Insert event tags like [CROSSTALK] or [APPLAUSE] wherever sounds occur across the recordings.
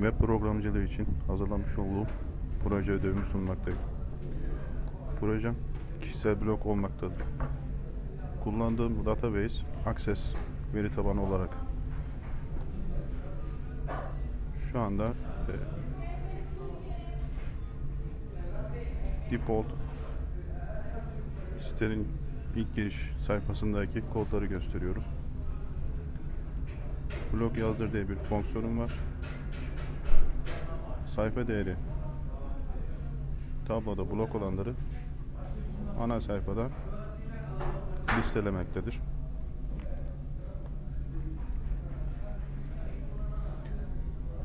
web programcılığı için hazırlamış olduğum proje ödevimi sunmaktayım. Projem kişisel blog olmaktadır. Kullandığım database Access veri tabanı olarak şu anda e, default sitenin ilk giriş sayfasındaki kodları gösteriyorum. Blog yazdır diye bir fonksiyonum var. Sayfa değeri tabloda blok olanları ana sayfada listelemektedir.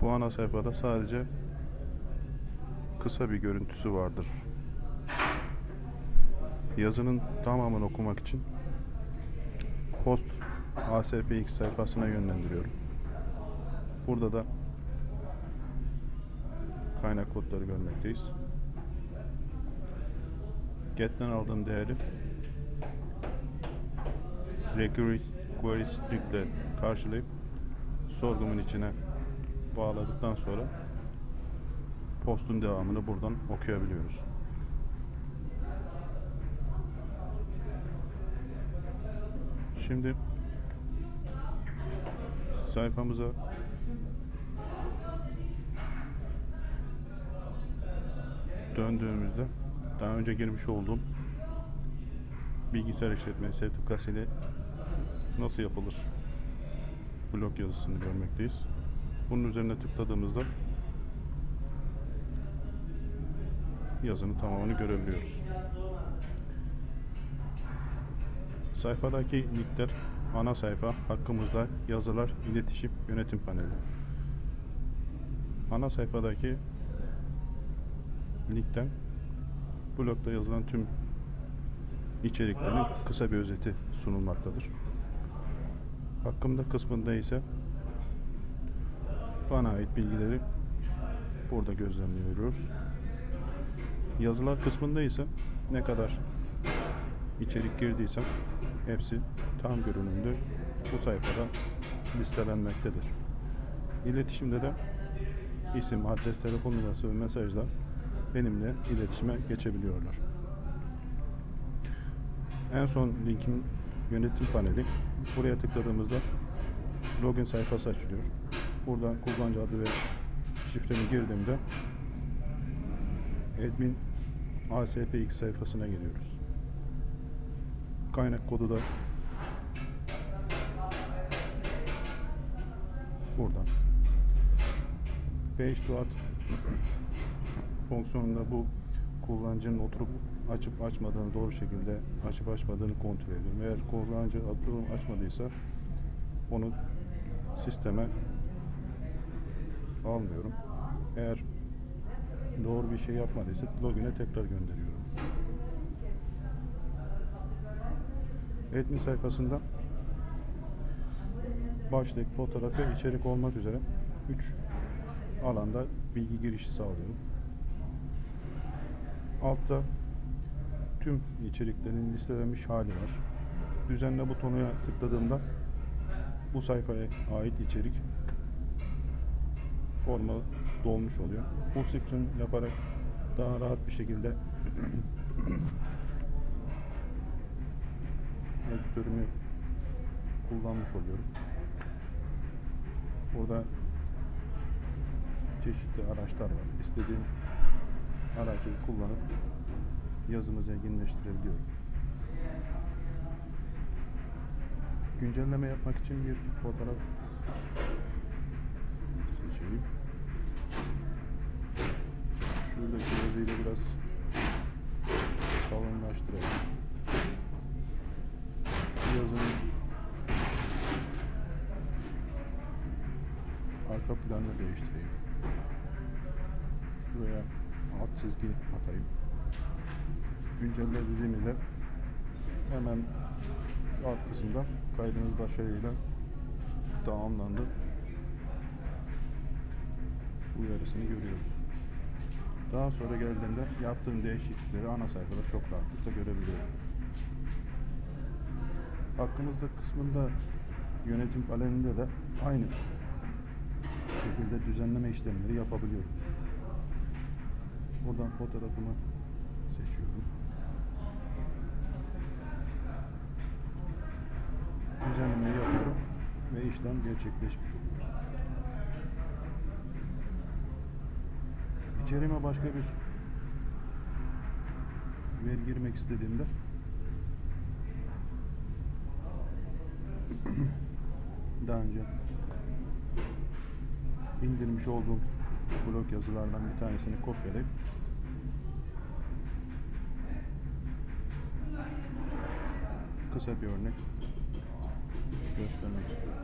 Bu ana sayfada sadece kısa bir görüntüsü vardır. Yazının tamamını okumak için host ASPX sayfasına yönlendiriyorum. Burada da kaynak kodları görmekteyiz. Get'ten aldığım değeri request query strict ile karşılayıp sorgumun içine bağladıktan sonra postun devamını buradan okuyabiliyoruz. Şimdi sayfamıza döndüğümüzde daha önce girmiş olduğum bilgisayar işletme sertifikası ile nasıl yapılır blog yazısını görmekteyiz. Bunun üzerine tıkladığımızda yazının tamamını görebiliyoruz. Sayfadaki linkler ana sayfa, hakkımızda yazılar, iletişim, yönetim paneli. Ana sayfadaki linkten blogda yazılan tüm içeriklerin kısa bir özeti sunulmaktadır. Hakkımda kısmında ise bana ait bilgileri burada gözlemliyoruz. Yazılar kısmında ise ne kadar içerik girdiysem hepsi tam görünümlü bu sayfada listelenmektedir. İletişimde de isim, adres, telefon numarası ve mesajla benimle iletişime geçebiliyorlar. En son linkin yönetim paneli. Buraya tıkladığımızda login sayfası açılıyor. Buradan kullanıcı adı ve şifremi girdiğimde admin ASPX sayfasına geliyoruz. Kaynak kodu da buradan. Page to fonksiyonunda bu kullanıcının oturup açıp açmadığını doğru şekilde açıp açmadığını kontrol ediyorum. Eğer kullanıcı atıyorum açmadıysa onu sisteme almıyorum. Eğer doğru bir şey yapmadıysa login'e tekrar gönderiyorum. Admin sayfasında başlık, fotoğraf ve içerik olmak üzere 3 alanda bilgi girişi sağlıyorum. Altta tüm içeriklerin listelenmiş hali var. Düzenle butonuna tıkladığımda bu sayfaya ait içerik forma dolmuş oluyor. Full screen yaparak daha rahat bir şekilde [CLEARS THROAT] editörümü kullanmış oluyorum. Burada çeşitli araçlar var. İstediğim aracı kullanıp yazımı zenginleştirebiliyorum. Güncelleme yapmak için bir fotoğraf seçeyim. Şuradaki yazıyla biraz kalınlaştırayım. Şu yazının arka planını değiştireyim. Buraya alt çizgi atayım. Güncelle dediğimizde hemen şu alt kısımda kaydınız başarıyla tamamlandı. Uyarısını görüyoruz. Daha sonra geldiğimde yaptığım değişiklikleri ana sayfada çok rahatlıkla görebiliyorum. Hakkımızda kısmında yönetim panelinde de aynı şekilde düzenleme işlemleri yapabiliyorum. Buradan fotoğrafımı seçiyorum. Düzenlemeyi yapıyorum ve işlem gerçekleşmiş oluyor. İçeriğime başka bir veri girmek istediğimde [CLEARS THROAT] daha önce indirmiş olduğum blog yazılardan bir tanesini kopyalayıp kısa bir örnek göstermek istiyorum.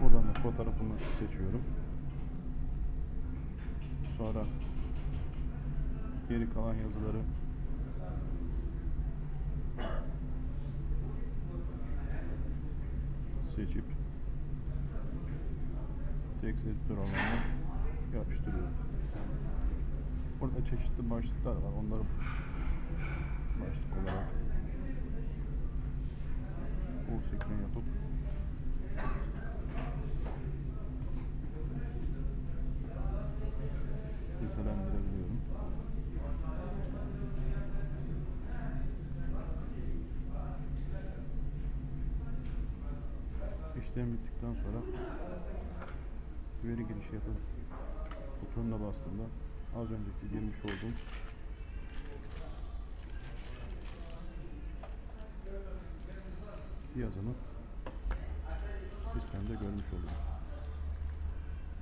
Buradan da fotoğrafımı seçiyorum. Sonra geri kalan yazıları seçip text editör alanına yapıştırıyorum. Burada çeşitli başlıklar var. Onları başlık olarak full screen yapıp nitelendirebiliyorum. İşlem bittikten sonra veri girişi yapıp butonuna bastığımda az önceki girmiş olduğum yazımı sistemde görmüş oluyorum.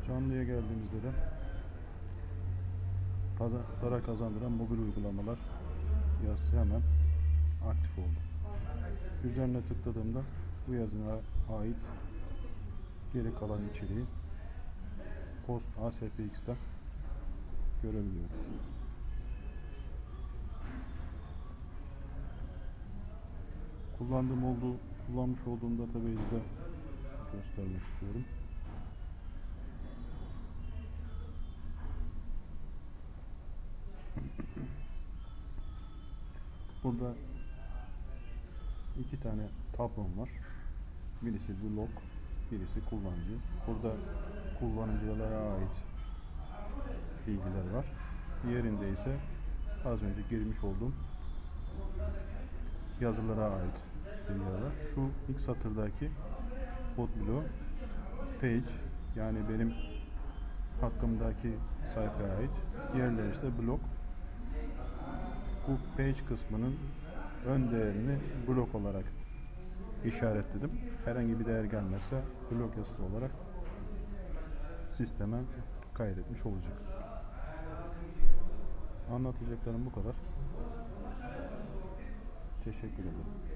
Canlıya geldiğimizde de para kazandıran mobil uygulamalar yazısı hemen aktif oldu. Üzerine tıkladığımda bu yazına ait geri kalan içeriği Post ASPX'ten görebiliyorum. Kullandığım olduğu, kullanmış olduğum database'i de göstermek istiyorum. Burada iki tane tablom var. Birisi blog, birisi kullanıcı. Burada kullanıcılara ait bilgiler var. Diğerinde ise az önce girmiş olduğum yazılara ait bilgiler. Şu ilk satırdaki bot bloğu page yani benim hakkımdaki sayfaya ait. Diğerleri ise blog. Bu page kısmının ön değerini blok olarak işaretledim. Herhangi bir değer gelmezse blok yazısı olarak sisteme kaydetmiş olacak. Anlatacaklarım bu kadar. Teşekkür ederim.